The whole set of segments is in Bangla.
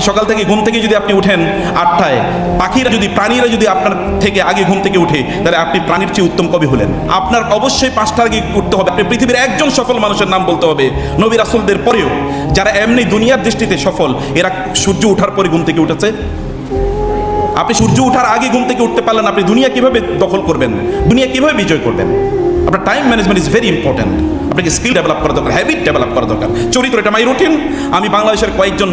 আপনি সকাল থেকে ঘুম থেকে যদি আপনি উঠেন আটটায়, পাখিরা যদি, প্রাণীরা যদি আপনার থেকে আগে ঘুম থেকে উঠে, তাহলে আপনি প্রাণীর চেয়ে উত্তম কবি হলেন। আপনার অবশ্যই পাঁচটার আগে উঠতে হবে। আপনি পৃথিবীর একজন সফল মানুষের নাম বলতে হবে। নবী রাসুলদের পরেও যারা এমনি দুনিয়ার দৃষ্টিতে সফল, এরা সূর্য ওঠার পরে ঘুম থেকে উঠেছে। আপনি সূর্য ওঠার আগে ঘুম থেকে উঠতে পারলেন, আপনি দুনিয়া কীভাবে দখল করবেন? দুনিয়া কীভাবে বিজয় করবেন? আপনার time management is very important আপনাকে স্কিল ডেভেলপ করা দরকার হ্যাবিট ডেভেলপ করা দরকার। চরিত্র, এটা মাই রুটিন আমি বাংলাদেশের কয়েকজন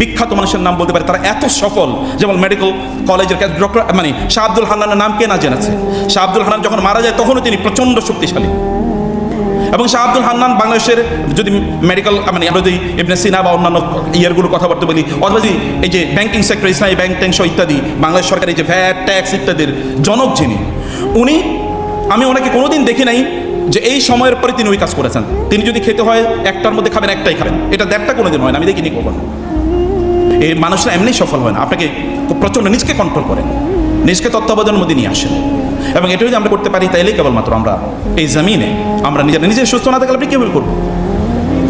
বিখ্যাত মানুষের নাম বলতে পারি, তারা এত সফল। যেমন মেডিকেল কলেজের ডক্টর মানে শাহ আব্দুল হান্নানের নাম কে না জেনেছে শাহ আব্দুল হান্নান যখন মারা যায়, তখনও তিনি প্রচণ্ড শক্তিশালী। এবং শাহ আব্দুল হান্নান বাংলাদেশের যদি মেডিকেল মানে আমরা যদি ইবনে সিনা বা অন্যান্য ইয়ারগুলো কথাবার্তা বলি, অথবা যদি এই যে ব্যাংকিং সেক্টর ইসলামী ব্যাংক সহ ইত্যাদি, বাংলাদেশ সরকারের যে ভ্যাট ট্যাক্স ইত্যাদির জনক যিনি, উনি আমি ওনাকে কোনোদিন দেখি নাই যে এই সময়ের পরে তিনি ওই কাজ করেছেন। তিনি যদি খেতে হয়, একটার মধ্যে খাবেন, একটাই খাবেন। এটা দেড়টা কোনোদিন হয় না, আমি দেখিনি কখনো। এই মানুষরা এমনি সফল হয় না। আপনাকে প্রচণ্ড নিজকে কন্ট্রোল করেন। নিজকে তত্ত্বাবধানের মধ্যে নিয়ে আসেন। এবং এটা যদি আমরা করতে পারি, তাইলেই কেবলমাত্র আমরা এই জমিনে আমরা নিজেরা নিজে সুস্থ না থাকলে আপনি কীভাবে করব?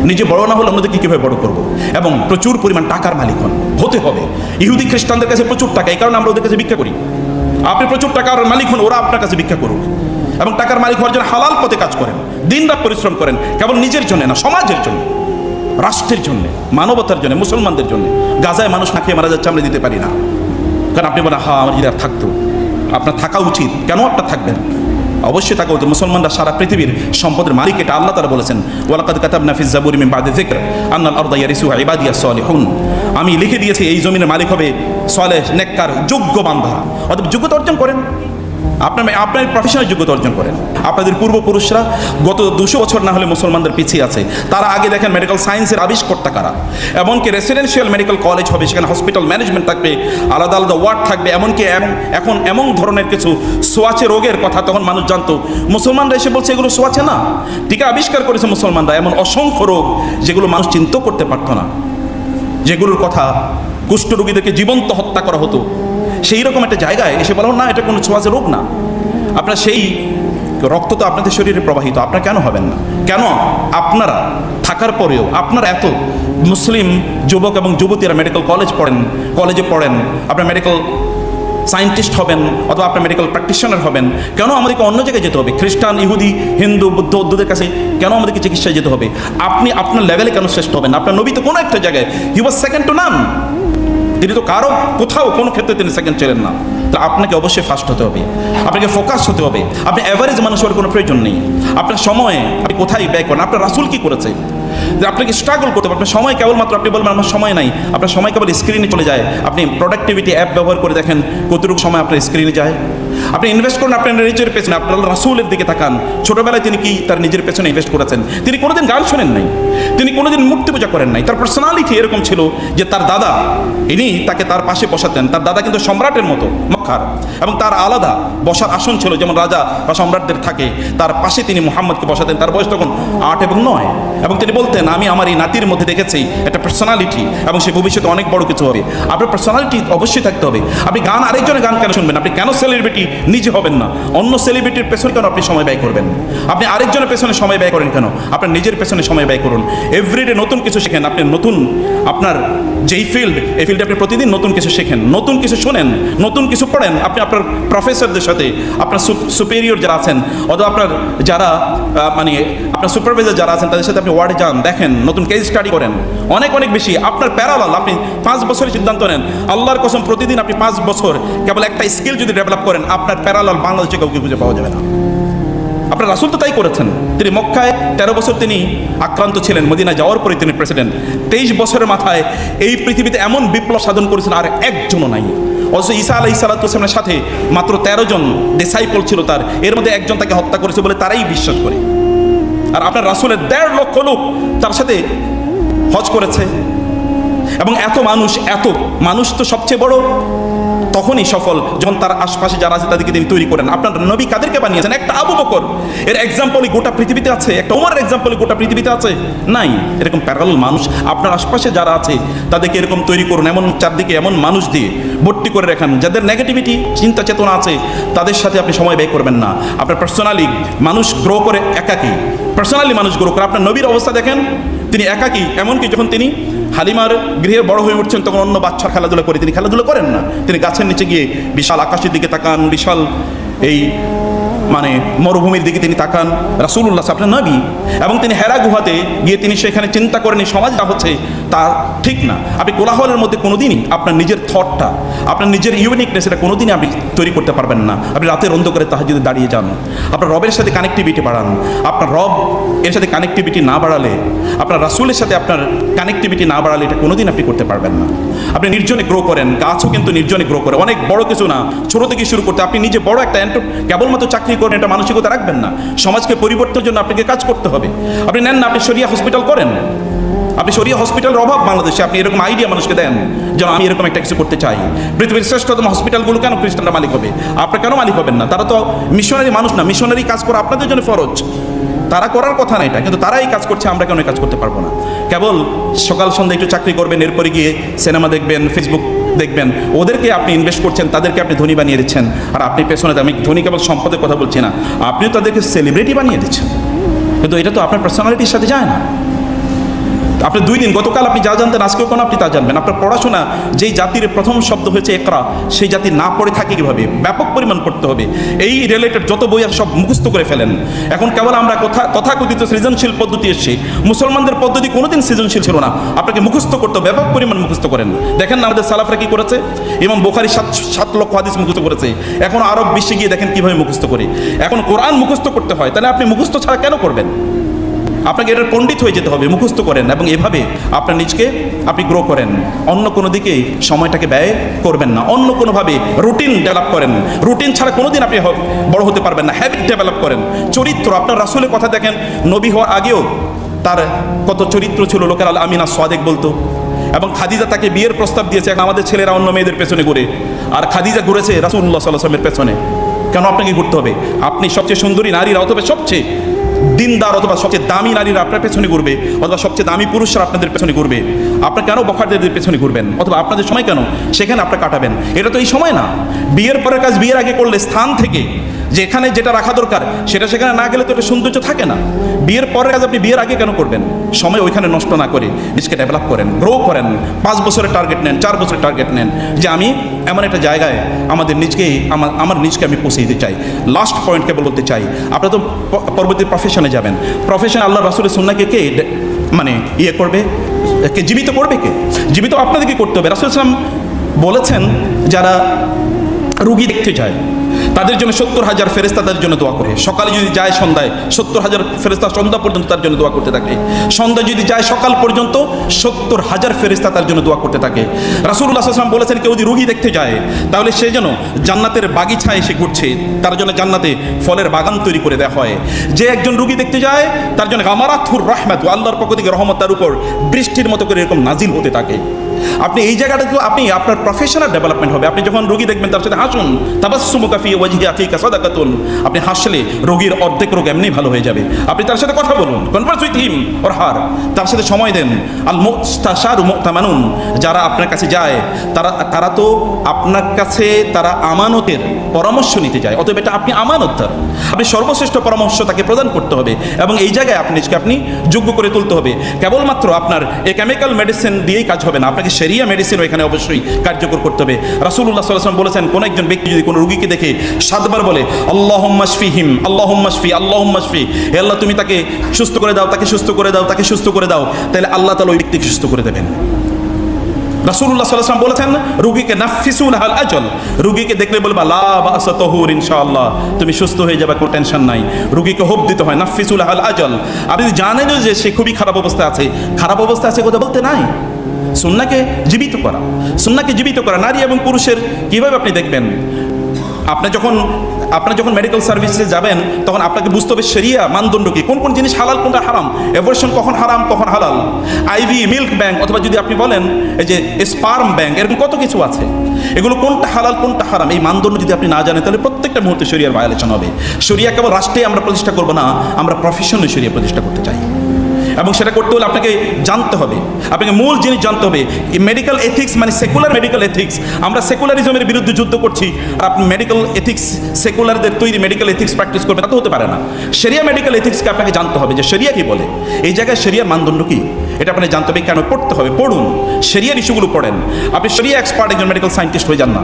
নিজে বড় না হলে অন্যদেরকে কীভাবে বড় করব? এবং প্রচুর পরিমাণ টাকার মালিক হন। হতে হবে। ইহুদি খ্রিস্টানদের কাছে প্রচুর টাকা, এই কারণে আমরা ওদের কাছে ভিক্ষা করি। আপনি প্রচুর টাকার মালিক হন, ওরা আপনার কাছে ভিক্ষা করুক। এবং টাকার মালিক হওয়ার জন্য হালাল পথে কাজ করেন দিন রাত পরিশ্রম করেন, কেবল নিজের জন্য না, সমাজের জন্য, রাষ্ট্রের জন্য, মানবতার জন্য, মুসলমানদের জন্য। গাজায় মানুষ না খেয়ে মারা যাচ্ছে আমরা দিতে পারি না। কারণ আপনি বলেন হ্যাঁ আমার যদি আর থাকতো। আপনার থাকা উচিত। কেন আপনার থাকবেন? অবশ্যই থাকা উচিত। মুসলমানরা সারা পৃথিবীর সম্পদের মালিক, এটা আল্লাহ তারা বলেছেন, ওয়ালাকাদ কাতাব নাফিজ জাবুরি মিন বাদে যিকর, আন্নাল আরদা ইয়ারিসুহা ইবাদিয়াস সালিহুন। আমি লিখে দিয়েছি, এই জমিনের মালিক হবে সালেহ, নেককার, যোগ্য বান্ধা অতএব যোগ্যতা অর্জন করেন। আপনার আপনার প্রফেশনাল যোগ্যতা অর্জন করেন। আপনাদের পূর্বপুরুষরা গত দুশো বছর না হলে মুসলমানদের পিছিয়ে আছে। তারা আগে দেখেন মেডিকেল সায়েন্সের আবিষ্কর্তা কারা। এমনকি রেসিডেন্সিয়াল মেডিকেল কলেজ হবে, সেখানে হসপিটাল ম্যানেজমেন্ট থাকবে, আলাদা আলাদা ওয়ার্ড থাকবে, এমনকি এমন এখন এমন ধরনের কিছু সোয়াচে রোগের কথা তখন মানুষ জানতো। মুসলমানরা এসে বলছে, এগুলো সোয়াচে না। টিকা আবিষ্কার করেছে মুসলমানরা। এমন অসংখ্য রোগ যেগুলো মানুষ চিন্তাও করতে পারতো না। যেগুলোর কথা কুষ্ঠরোগীদেরকে জীবন্ত হত্যা করা হতো। সেই রকম একটা জায়গায় এসে বলো, না, এটা কোনো ছোঁয়াচে রোগ না। আপনার সেই রক্ত তো আপনাদের শরীরে প্রবাহিত, আপনারা কেন হবেন না? কেন আপনারা থাকার পরেও, আপনারা এত মুসলিম যুবক এবং যুবতীরা মেডিকেল কলেজ পড়েন কলেজে পড়েন, আপনার মেডিকেল সায়েন্টিস্ট হবেন অথবা আপনার মেডিকেল প্র্যাকটিশনার হবেন, কেন আমাদেরকে অন্য জায়গায় যেতে হবে? খ্রিস্টান, ইহুদি, হিন্দু, বুদ্ধ, বৌদ্ধদের কাছে কেন আমাদেরকে চিকিৎসায় যেতে হবে? আপনি আপনার লেভেলে কেন শ্রেষ্ঠ হবেন? আপনার নবী তো কোনো একটা জায়গায় হি ওয়াজ সেকেন্ড টু নান তিনি তো কারও কোথাও কোনো ক্ষেত্রে তিনি সেকেন্ড ছিলেন না। তো আপনাকে অবশ্যই ফার্স্ট হতে হবে। আপনাকে ফোকাস হতে হবে। আপনি অ্যাভারেজ মানুষ হওয়ার কোনো প্রয়োজন নেই। আপনার সময়ে আপনি কোথায় ব্যয় করেন? আপনার রাসুল কী করেছে? যে আপনাকে স্ট্রাগল করতে আপনার সময় কেবলমাত্র আপনি বলবেন, আমার সময় নাই। আপনার সময় কেবল স্ক্রিনে চলে যায়। আপনি প্রোডাক্টিভিটি অ্যাপ ব্যবহার করে দেখেন কতটুকু সময় আপনার স্ক্রিনে যায়। আপনি ইনভেস্ট করুন আপনার নিজের পেছনে, আপনার রাসুলের দিকে তাকান। ছোটবেলায় তিনি কি তার নিজের পেছনে ইনভেস্ট করেছেন? তিনি কোনোদিন গান শোনেন নাই। তিনি কোনোদিন মূর্তি পূজা করেন নাই। তার পার্সোনালিটি এরকম ছিল যে তার দাদা, ইনি তাকে তার পাশে বসাতেন। তার দাদা কিন্তু সম্রাটের মতো, মক্কার। এবং তার আলাদা বসার আসন ছিল, যেমন রাজা বা সম্রাটদের থাকে। তার পাশে তিনি মোহাম্মদকে বসাতেন। তার বয়স তখন আট এবং নয়। এবং তিনি বলতেন, আমি আমার এই নাতির মধ্যে দেখেছি একটা পার্সোনালিটি এবং সে ভবিষ্যতে অনেক বড় কিছু হবে। আপনার পার্সোনালিটি অবশ্যই থাকতে হবে। আপনি গান, আরেকজনের গান কেন শুনবেন? আপনি কেন সেলিব্রিটি নিজে হবেন না? অন্য সেলিব্রিটির পেছনে কেন আপনি সময় ব্যয় করবেন? আপনি আরেকজনের পেছনে সময় ব্যয় করেন কেন? আপনার নিজের পেছনে সময় ব্যয় করুন। এভরিডে নতুন কিছু শেখেন। আপনি নতুন, আপনার যেই ফিল্ড এই ফিল্ডে আপনি প্রতিদিন নতুন কিছু শেখেন, নতুন কিছু শোনেন, নতুন কিছু পড়েন, আপনি আপনার প্রফেসরদের সাথে, আপনার সুপেরিয়র যারা আছেন, অথবা আপনার যারা মানে আপনার সুপারভাইজার যারা আছেন, তাদের সাথে আপনি ওয়ার্ডে যান, দেখেন, নতুন কেস স্টাডি করেন। অনেক অনেক বেশি, আপনার প্যারালাল আপনি পাঁচ বছরের সিদ্ধান্ত নেন। আল্লাহর কসম, প্রতিদিন আপনি পাঁচ বছর কেবল একটা স্কিল যদি ডেভেলপ করেন, আপনার প্যারালাল বাংলাদেশে কাউকে খুঁজে পাওয়া যাবে না। আপনার রাসুল তো তাই করেছেন। তিনি মক্কায় তেরো বছর তিনি আক্রান্ত ছিলেন মদিনা যাওয়ার পরে তিনি প্রেসিডেন্ট তেইশ বছরের মাথায় এই পৃথিবীতে এমন বিপ্লব সাধন করেছেন আর একজনও নাই। অথচ ঈসা আলাই সালাতামের সাথে মাত্র তেরো জন ডিসাইপল ছিল তার। এর মধ্যে একজন তাকে হত্যা করেছে বলে তারাই বিশ্বাস করে। আর আপনার রাসুলের দেড় লক্ষ লোক তার সাথে হজ করেছে। এবং এত মানুষ এত মানুষ তো সবচেয়ে বড় তখনই সফল যখন তার আশপাশে যারা আছে তাদেরকে তিনি তৈরি করেন। আপনার নবী কাদেরকে বানিয়েছেন? একটা আবু বকর। এর এক্সাম্পলই গোটা পৃথিবীতে আছে। একটা ওমার এক্সাম্পলই গোটা পৃথিবীতে আছে? নাই। এরকম প্যারাল মানুষ। আপনার আশপাশে যারা আছে, তাদেরকে এরকম তৈরি করুন। এমন চারদিকে এমন মানুষ দিয়ে ভর্তি করে রাখান। যাদের নেগেটিভিটি চিন্তা চেতনা আছে, তাদের সাথে আপনি সময় ব্যয় করবেন না। আপনার পার্সোনালি মানুষ গ্রো করে একাকী। পার্সোনালি মানুষ গ্রো করে। আপনার নবীর অবস্থা দেখেন? তিনি একাকী, এমনকি যখন তিনি হালিমার গৃহে বড় হয়ে উঠছেন, তখন অন্য বাচ্চার খেলাধুলা করে তিনি খেলাধুলা করেন না। তিনি গাছের নিচে গিয়ে বিশাল আকাশের দিকে তাকান, বিশাল এই মানে মরুভূমির দিকে তিনি তাকান। রাসুল্লাহ আপনার নবী। এবং তিনি হেরা গুহাতে গিয়ে তিনি সেখানে চিন্তা করেন, এই সমাজ যা হচ্ছে তা ঠিক না। আপনি কোলাহলের মধ্যে কোনোদিনই আপনার নিজের থটটা আপনার নিজের ইউনিকনেস এটা কোনোদিনই আপনি তৈরি করতে পারবেন না। আপনি রাতের অন্ধকারে তাহা যদি দাঁড়িয়ে যান। আপনার রবের সাথে কানেক্টিভিটি বাড়ান। আপনার রব এর সাথে কানেক্টিভিটি না বাড়ালে, আপনার রাসুলের সাথে আপনার কানেক্টিভিটি না বাড়ালে এটা কোনোদিন আপনি করতে পারবেন না। আপনি নির্জনে গ্রো করেন, গাছও কিন্তু নির্জনে গ্রো করে। অনেক বড় কিছু না, ছোট থেকে শুরু করতে আপনি নিজে বড় একটা কেবলমাত্র চাকরি করেন, এটা মানসিকতা রাখবেন না। সমাজকে পরিবর্তনের জন্য আপনাকে কাজ করতে হবে। আপনি নেন না, আপনি সরিয়া হসপিটাল করেন। আপনি সরিয়া হসপিটালের অভাব বাংলাদেশে, আপনি এরকম আইডিয়া মানুষকে দেন, যেন আমি এরকম একটা কিছু করতে চাই। পৃথিবীর শ্রেষ্ঠতম হসপিটালগুলো কেন খ্রিস্টানরা মালিক হবে? আপনি কেন মালিক হবেন না? তারা তো মিশনারি মানুষ না মিশনারি কাজ করা আপনাদের জন্য ফরজ। তারা করার কথা না এটা, কিন্তু তারা এই কাজ করছে, আমরা কেন কাজ করতে পারব না? কেবল সকাল সন্ধ্যা একটু চাকরি করবেন, এরপরে গিয়ে সিনেমা দেখবেন ফেসবুক দেখবেন। ওদেরকে আপনি ইনভেস্ট করছেন, তাদেরকে আপনি ধনী বানিয়ে দিচ্ছেন। আর আপনি পেছনে, আমি ধনী কেবল সম্পদের কথা বলছি না, আপনিও তাদেরকে সেলিব্রিটি বানিয়ে দিচ্ছেন। কিন্তু এটা তো আপনার পার্সোনালিটির সাথে যায় না। আপনি দুই দিন, গতকাল আপনি যা জানতেন, আজকেও কোনো আপনি তা জানবেন? আপনার পড়াশোনা, যেই জাতির প্রথম শব্দ হয়েছে একরা, সেই জাতি না পড়ে থাকে কীভাবে? ব্যাপক পরিমাণ পড়তে হবে। এই রিলেটেড যত বই সব মুখস্থ করে ফেলেন। এখন কেবল আমরা কথা, তথাকথিত সৃজনশীল পদ্ধতি এসেছি। মুসলমানদের পদ্ধতি কোনোদিন সৃজনশীল ছিল না। আপনাকে মুখস্থ করতে ব্যাপক পরিমাণ মুখস্থ করেন। দেখেন না আমাদের সালাফরা কি করেছে? এবং বোখারি সাত সাত লক্ষ হাদিস মুখস্থ করেছে। এখন আরব বিশ্বে গিয়ে দেখেন কীভাবে মুখস্থ করে। এখন কোরআন মুখস্থ করতে হয়, তাহলে আপনি মুখস্থ ছাড়া কেন করবেন? আপনাকে এটার পণ্ডিত হয়ে যেতে হবে, মুখস্থ করেন এবং এভাবে আপনার নিজকে আপনি গ্রো করেন। অন্য কোনো দিকে সময়টাকে ব্যয় করবেন না। অন্য কোনোভাবে রুটিন ডেভেলপ করেন। রুটিন ছাড়া কোনোদিন আপনি হ- বড় হতে পারবেন না। হ্যাবিট ডেভেলপ করেন। চরিত্র, আপনার রাসুলের কথা দেখেন, নবী হওয়ার আগেও তার কত চরিত্র ছিল, লোকের আল আমিনা সোয়াদেক বলতো। এবং খাদিজা তাকে বিয়ের প্রস্তাব দিয়েছে আমাদের ছেলেরা অন্য মেয়েদের পেছনে ঘুরে। আর খাদিজা ঘুরেছে রাসুল্লাহ সাল্লামের পেছনে। কেন আপনাকে ঘুরতে হবে? আপনি সবচেয়ে সুন্দরী নারীরা, অথবা সবচেয়ে দিনদার অথবা সবচেয়ে দামি নারীরা আপনার পেছনে ঘুরবে, অথবা সবচেয়ে দামি পুরুষরা আপনাদের পেছনে ঘুরবে। আপনার কেন বখারদের পেছনে ঘুরবেন? অথবা আপনাদের সময় কেন? সেখানে আপনার কাটাবেন। এটা তো এই সময় না। বিয়ের পরের কাজ বিয়ের আগে করলে স্থান থেকে যেখানে যেটা রাখা দরকার, সেটা সেখানে না গেলে তো এটা সৌন্দর্য থাকে না। বিয়ের পরের কাজ আপনি বিয়ের আগে কেন করবেন? সময় ওইখানে নষ্ট না করে নিজকে ডেভেলপ করেন গ্রো করেন। পাঁচ বছরের টার্গেট নেন, চার বছরের টার্গেট নেন যে আমি এমন একটা জায়গায় আমাদের নিজকেই, আমার আমার নিজকে আমি পৌঁছে দিতে চাই। লাস্ট পয়েন্টকে বলতে চাই, আপনারা তো পরবর্তী প্রফেশনে যাবেন। প্রফেশন আল্লাহ রাসুলের সুন্নাকে কে মানে ইয়ে করবে? কে জীবিত করবে কে? জীবিত আপনাদেরকে করতে হবে। রাসুল ইসলাম বলেছেন, যারা রুগী দেখতে যায় তাদের জন্য সত্তর হাজার ফেরেস্তা তাদের জন্য দোয়া করে। সকালে যদি যায় সন্ধ্যায়, সত্তর হাজার ফেরেস্তা সন্ধ্যা পর্যন্ত তার জন্য দোয়া করতে থাকে। সন্ধ্যা যদি যায় সকাল পর্যন্ত, সত্তর হাজার ফেরেস্তা তার জন্য দোয়া করতে থাকে। রাসুল্লাহ আসলাম বলেছেন, কেউ যদি রুগী দেখতে যায়, তাহলে সে যেন জান্নাতের বাগিচায় এসে ঘুরছে। তার জন্য জান্নাতে ফলের বাগান তৈরি করে দেওয়া হয়। যে একজন রুগী দেখতে যায়, তার জন্য আমারাথুর রহমত আল্লাহর পক্ষ থেকে রহমত তার উপর বৃষ্টির মতো করে এরকম নাজিল হতে থাকে। আপনি এই জায়গাটাতে, আপনি আপনার প্রফেশনাল ডেভেলপমেন্ট হবে। আপনি যখন রোগী দেখবেন, তার সাথে হাসুন তাবাসমু কাফি আপনি হাসলে রোগীর অর্ধেক রোগ এমনি ভালো হয়ে যাবে। আপনি তার সাথে কথা বলুন উইথ হিম ওর হার তার সাথে সময় দেন। আল যারা আপনার কাছে যায়, তারা তারা তো আপনার কাছে, তারা আমানতের পরামর্শ নিতে যায়। অতএব এটা আপনি আমানতদার আপনি সর্বশ্রেষ্ঠ পরামর্শ তাকে প্রদান করতে হবে এবং এই জায়গায় আপনি আপনি যোগ্য করে তুলতে হবে। কেবলমাত্র আপনার এই কেমিক্যাল মেডিসিন দিয়েই কাজ হবে না। আপনাকে সেরিয়া মেডিসিন এখানে অবশ্যই কার্যকর করতে হবে। রাসুল্লাহ সাল্লাম বলেছেন, কোন একজন ব্যক্তি যদি কোনো রুগীকে দেখে সাতবার বলে আল্লাহ হিম আল্লাহ মাসফি হে আল্লাহ, তুমি তাকে সুস্থ করে দাও, তাকে সুস্থ করে দাও, তাকে সুস্থ করে দাও। তাহলে আল্লাহ তালা ওই ব্যক্তিকে সুস্থ করে দেবেন। রাসূলুল্লাহ সাল্লাল্লাহু বলেছেন, রুগীকে নাফিসুল হাল আজল। রুগীকে দেখলে বলবা, লা তহুর ইনশাআল্লাহ। তুমি সুস্থ হয়ে যাবে, কোনো টেনশন নাই। রুগীকে হোপ দিতে হয় নাফিসুল হাল আজল। আপনি জানেন যে সে খুবই খারাপ অবস্থা আছে, খারাপ অবস্থা আছে কথা বলতে নাই? সুন্নাকে জীবিত করা, সুন্নাকে জীবিত করা, নারী এবং পুরুষের কীভাবে আপনি দেখবেন? আপনি যখন আপনার যখন মেডিকেল সার্ভিসে যাবেন, তখন আপনাকে বুঝতে হবে সেরিয়া মানদণ্ড কি? কোন কোন জিনিস হালাল, কোনটা হারাম? অ্যাবর্শন কখন হারাম, কখন হালাল? আইভি মিল্ক ব্যাংক অথবা যদি আপনি বলেন, এই যে স্পার্ম ব্যাংক এরকম কত কিছু আছে? এগুলো কোনটা হালাল, কোনটা হারাম? এই মানদণ্ড যদি আপনি না জানেন, তাহলে প্রত্যেকটা মুহূর্তে শরিয়ার ভায়োলেশন হবে। শরিয়া কেবল রাষ্ট্রে আমরা প্রতিষ্ঠা করব না, আমরা প্রফেশনাল শরিয়া প্রতিষ্ঠা করতে চাই। এবং সেটা করতে হলে আপনাকে জানতে হবে। আপনাকে মূল জিনিস জানতে হবে মেডিকেল এথিক্স মানে সেকুলার মেডিকেল এথিক্স আমরা সেকুলারিজমের বিরুদ্ধে যুদ্ধ করছি, আর আপনি মেডিকেল এথিক্স সেকুলারদের তৈরি মেডিকেল এথিক্স প্র্যাকটিস করবেন, তা তো হতে পারে না। সেরিয়া মেডিকেল এথিক্সকে আপনাকে জানতে হবে যে সেরিয়া কি বলে? এই জায়গায় সেরিয়ার মানদণ্ড কি? এটা আপনি জানতে হবে, কেন পড়তে হবে? পড়ুন। সেরিয়ার ইস্যুগুলো পড়েন। আপনি সেরিয়া এক্সপার্ট একজন মেডিকেল সায়েন্টিস্ট হয়ে যান না।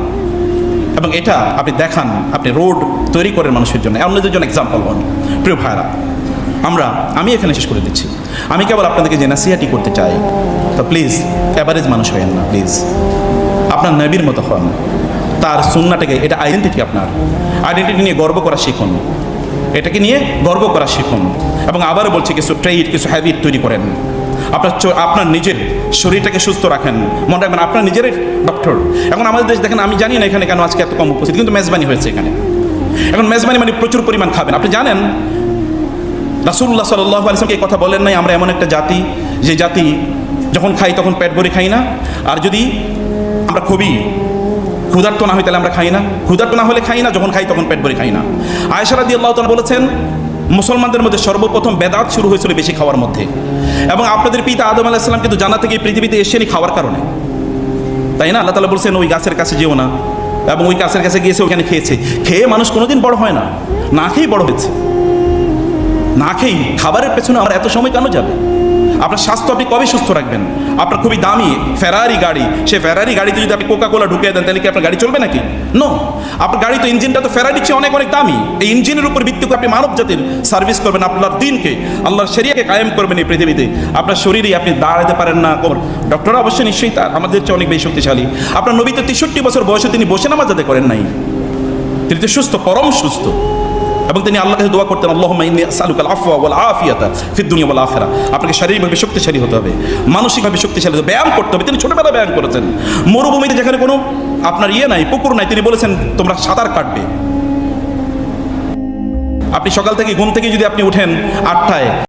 এবং এটা আপনি দেখান, আপনি রোড তৈরি করেন মানুষের জন্য। অন্যদের জন্য এক্সাম্পল হন। প্রিয় ভাইরা আমরা, আমি এখানে শেষ করে দিচ্ছি। আমি কেবল আপনাদেরকে যে নাসিহাটি করতে চাই, তো প্লিজ অ্যাভারেজ মানুষ হয়েন না প্লিজ আপনার নবীর মতো হন। তার সুন্নাটাকে, এটা আইডেন্টিটি আপনার। আইডেন্টিটি নিয়ে গর্ব করা শিখুন। এটাকে নিয়ে গর্ব করা শিখুন। এবং আবারও বলছি, কিছু ট্রেড কিছু হ্যাবিট তৈরি করেন। আপনার আপনার নিজের শরীরটাকে সুস্থ রাখেন। মনে রাখবেন, আপনার নিজের ডক্টর এখন আমাদের দেশ, দেখেন, আমি জানি না এখানে কেন আজকে এত কম উপস্থিত, কিন্তু মেজবানি হয়েছে এখানে। এখন মেজবানি মানে প্রচুর পরিমাণ খাবেন। আপনি জানেন রাসুল্লাহ সাল্লাহ আলিয়াকে এই কথা বলেন নাই, আমরা এমন একটা জাতি, যে জাতি যখন খাই তখন পেট ভরে খাই না। আর যদি আমরা খুবই ক্ষুধার্ত না হয় তাহলে আমরা খাই না। ক্ষুধার্ত না হলে খাই না, যখন খাই তখন পেট ভরে খাই না। আয়সারা দিয়ে আল্লাহ তালা বলেছেন, মুসলমানদের মধ্যে সর্বপ্রথম বেদাত শুরু হয়েছিল বেশি খাওয়ার মধ্যে। এবং আপনাদের পিতা আদম আলাহিসাল্লাম কিন্তু জানা থেকে পৃথিবীতে এসেনি খাওয়ার কারণে। তাই না? আল্লাহ তালা বলছেন, ওই গাছের কাছে যেও না। এবং ওই গাছের কাছে গিয়েছে ওখানে খেয়েছে। খেয়ে মানুষ কোনোদিন বড় হয় না। না খেয়েই বড় হয়েছে। না খেয়েই খাবারের পেছনে আমার এত সময় কেন যাবে? আপনার স্বাস্থ্য আপনি কবে সুস্থ রাখবেন? আপনার খুবই দামি ফেরারি গাড়ি। সে ফেরারি গাড়িতে যদি আপনি কোকা কোলা ঢুকিয়ে দেন, তাহলে কি আপনার গাড়ি চলবে নাকি? নো আপনার গাড়ি তো ইঞ্জিনটা তো ফেরারির চেয়ে অনেক অনেক দামি। এই ইঞ্জিনের উপর ভিত্তি করে আপনি মানব জাতির সার্ভিস করবেন আপনার দিনকে। আল্লাহর শরিয়াকে কায়েম করবেন এই পৃথিবীতে। আপনার শরীরেই আপনি দাঁড়াতে পারেন না। ডক্টর অবশ্যই নিশ্চয়ই তার। আমাদের চেয়ে অনেক বেশি শক্তিশালী। আপনার নবী তো তেষট্টি বছর বয়সে তিনি বসে নামাজ আদায় করেন নাই। তিনি তো সুস্থ, পরম সুস্থ। এবং তিনি আল্লাহ কাছে দোয়া করতেন আল্লাহ ইন্নি সালুক আল আফওয়া ওয়াল আফিয়াতা ফির দুনিয়া ওয়াল আখিরা। আপনাকে শারীরিকভাবে শক্তিশালী হতে হবে, মানসিকভাবে শক্তিশালী হতে ব্যায়াম করতে হবে। তিনি ছোটবেলা ব্যায়াম করেছেন। মরুভূমিতে যেখানে কোনো আপনার ইয়ে নাই, পুকুর নাই, তিনি বলেছেন, তোমরা সাঁতার কাটবে। আপনি সকাল থেকে ঘুম থেকে যদি আপনি উঠেন আটটায়